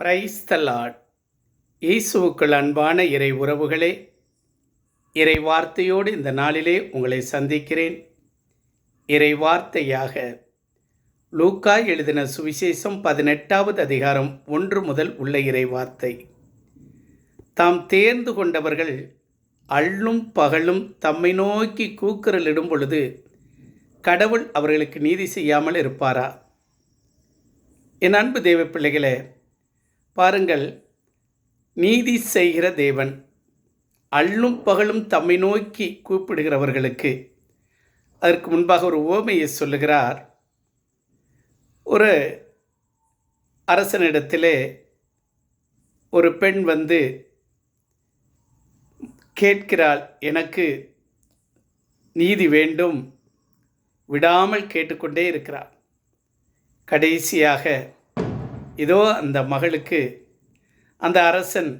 Praise the இயேசுவுக்குள் அன்பான இறை உறவுகளே இறை வார்த்தையோடு இந்த நாளிலே உங்களை சந்திக்கிறேன். இறை வார்த்தையாக லூக்கா எழுதின சுவிசேஷம் பதினெட்டாவது அதிகாரம் ஒன்று முதல் உள்ள இறை வார்த்தை. தாம் தேர்ந்து கொண்டவர்கள் அள்ளும் பகலும் தம்மை நோக்கி கூக்குரலிடும் பொழுது கடவுள் அவர்களுக்கு நீதி செய்யாமல் இருப்பாரா? என் அன்பு தேவ பிள்ளைகளே பாருங்கள் நீதி செய்கிற தேவன் அள்ளும் பகலும் தம்மை நோக்கி கூப்பிடுகிறவர்களுக்கு. அதற்கு முன்பாக ஒரு ஓமையை சொல்லுகிறார். ஒரு அரசனிடத்திலே ஒரு பெண் வந்து கேட்கிறாள் எனக்கு நீதி வேண்டும் விடாமல் கேட்டுக்கொண்டே இருக்கிறாள் கடைசியாக இதோ அந்த மகளுக்கு அந்த அரசன்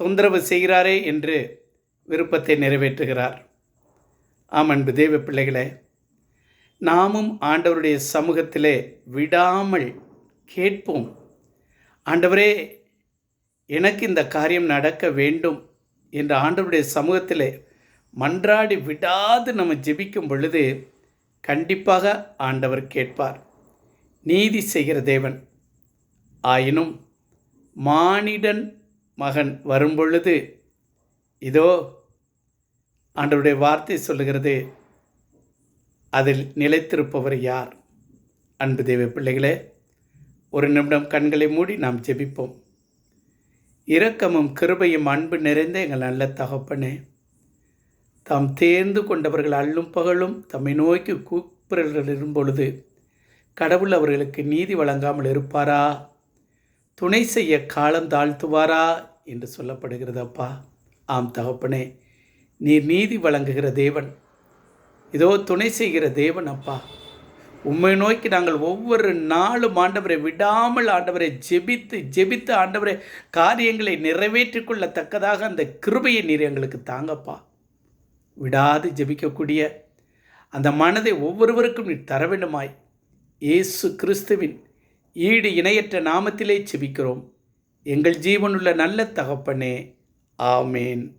தொந்தரவு செய்கிறாரே என்று விருப்பத்தை நிறைவேற்றுகிறார். ஆம் அன்பு தேவ பிள்ளைகளே நாமும் ஆண்டவருடைய சமூகத்திலே விடாமல் கேட்போம். ஆண்டவரே எனக்கு இந்த காரியம் நடக்க வேண்டும் என்று ஆண்டவருடைய சமூகத்திலே மன்றாடி விடாது நம்ம ஜெபிக்கும் பொழுது கண்டிப்பாக ஆண்டவர் கேட்பார். நீதி செய்கிற தேவன். ஆயினும் மானிடன் மகன் வரும்பொழுது இதோ ஆண்டவருடைய வார்த்தை சொல்லுகிறது அதில் நிலைத்திருப்பவர் யார்? அன்பு தேவ பிள்ளைகளே ஒரு நிமிடம் கண்களை மூடி நாம் ஜெபிப்போம். இரக்கமும் கிருபையும் அன்பு நிறைந்த எங்கள் நல்ல தகப்பனே தாம் தேர்ந்து கொண்டவர்கள் அள்ளும் பகலும் தம்மை நோக்கி கூப்பிடுகள் பொழுது கடவுள் அவர்களுக்கு நீதி வழங்காமல் இருப்பாரா? துணை செய்ய காலம் தாழ்த்துவாரா என்று சொல்லப்படுகிறது அப்பா. ஆம் தகப்பனே நீர் நீதி வழங்குகிற தேவன். இதோ துணை செய்கிற தேவன் அப்பா. உண்மை நோக்கி நாங்கள் ஒவ்வொரு நாளும் ஆண்டவரை விடாமல் ஆண்டவரை ஜெபித்து ஜெபித்து ஆண்டவரை காரியங்களை நிறைவேற்றி கொள்ளத்தக்கதாக அந்த கிருபையை நீர் எங்களுக்கு தாங்கப்பா. விடாது ஜெபிக்கக்கூடிய அந்த மனதை ஒவ்வொருவருக்கும் நீ தர வேண்டுமாய் இயேசு கிறிஸ்துவின் ஈடு இணையற்ற நாமத்திலே செபிக்கிறோம். எங்கள் ஜீவனுள்ள நல்ல தகப்பனே ஆமேன்.